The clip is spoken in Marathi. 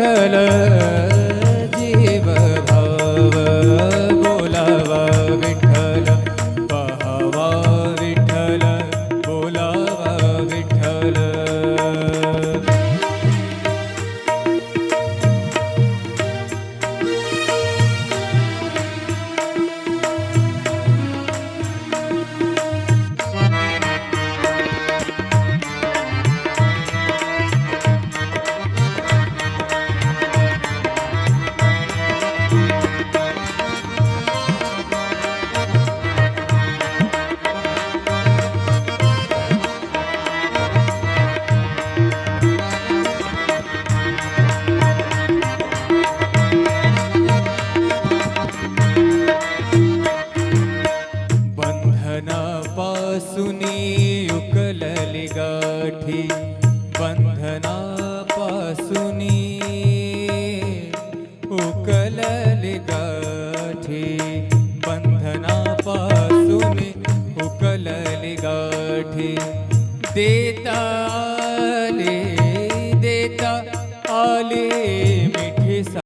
विठ्ठल बंधनापासूनी उकलली गाठी बंधनापासूनी उकलली गाठी बंधनापासूनी उकलली गाठी देता आले देता आले।